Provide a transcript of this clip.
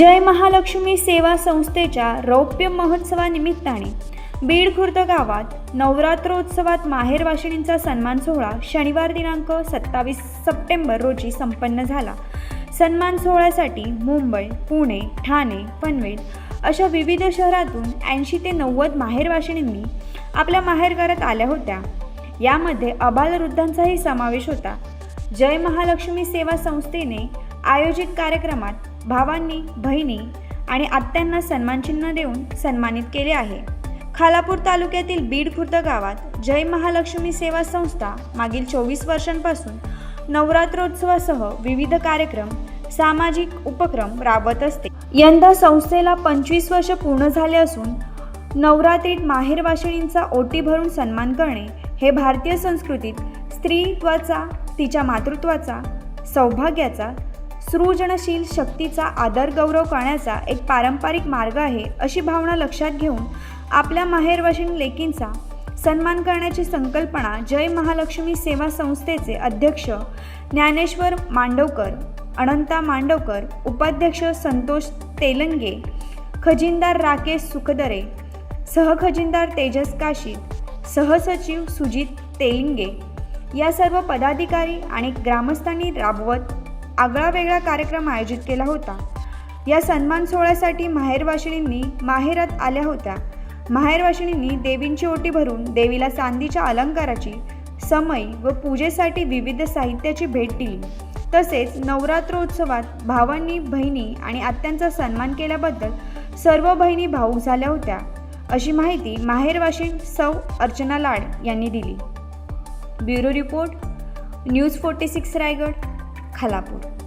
जय महालक्ष्मी सेवा संस्थेच्या रौप्य महोत्सवानिमित्ताने बीड खुर्द गावात नवरात्रोत्सवात माहेरवाशिणींचा सन्मान सोहळा शनिवार दिनांक सत्तावीस सप्टेंबर रोजी संपन्न झाला. सन्मान सोहळ्यासाठी मुंबई पुणे ठाणे पनवेल अशा विविध शहरातून ऐंशी ते नव्वद माहेरवाशिणींनी आपल्या माहेरघरात आल्या होत्या. यामध्ये अबालवृद्धांचाही समावेश होता. जय महालक्ष्मी सेवा संस्थेने आयोजित कार्यक्रमात भावांनी बहिणी आणि आत्यांना सन्मानचिन्ह देऊन सन्मानित केले आहे. खालापूर तालुक्यातील बीड खुर्द गावात जय महालक्ष्मी सेवा संस्था मागील चोवीस वर्षांपासून नवरात्रोत्सवासह विविध कार्यक्रम सामाजिक उपक्रम राबवत असते. यंदा संस्थेला पंचवीस वर्ष पूर्ण झाले असून नवरात्रीत माहेर वाशिणींचा ओटी भरून सन्मान करणे हे भारतीय संस्कृतीत स्त्रीत्वाचा तिच्या मातृत्वाचा सौभाग्याचा सृजनशील शक्तीचा आदर गौरव करण्याचा एक पारंपरिक मार्ग आहे अशी भावना लक्षात घेऊन आपल्या माहेरवाशीन लेकींचा सन्मान करण्याची संकल्पना जय महालक्ष्मी सेवा संस्थेचे अध्यक्ष ज्ञानेश्वर मांडवकर अनंता मांडवकर उपाध्यक्ष संतोष तेलंगे खजिनदार राकेश सुखदरे सहखजिनदार तेजस काशीद सहसचिव सुजित तेलिंगे या सर्व पदाधिकारी आणि ग्रामस्थांनी राबवत आगळा वेगळा कार्यक्रम आयोजित केला होता. या सन्मान सोहळ्यासाठी माहेरवाशिणींनी माहेरात आल्या होत्या. माहेरवाशिणींनी देवींची ओटी भरून देवीला चांदीच्या अलंकाराची समय व पूजेसाठी विविध साहित्याची भेट दिली. तसेच नवरात्रोत्सवात भावांनी बहिणी आणि आत्यांचा सन्मान केल्याबद्दल सर्व बहिणी भाऊक झाल्या होत्या. अशी माहिती माहेरवाशीण सौ अर्चना लाड यांनी दिली. Bureau report news forty six Raigad. Khalapur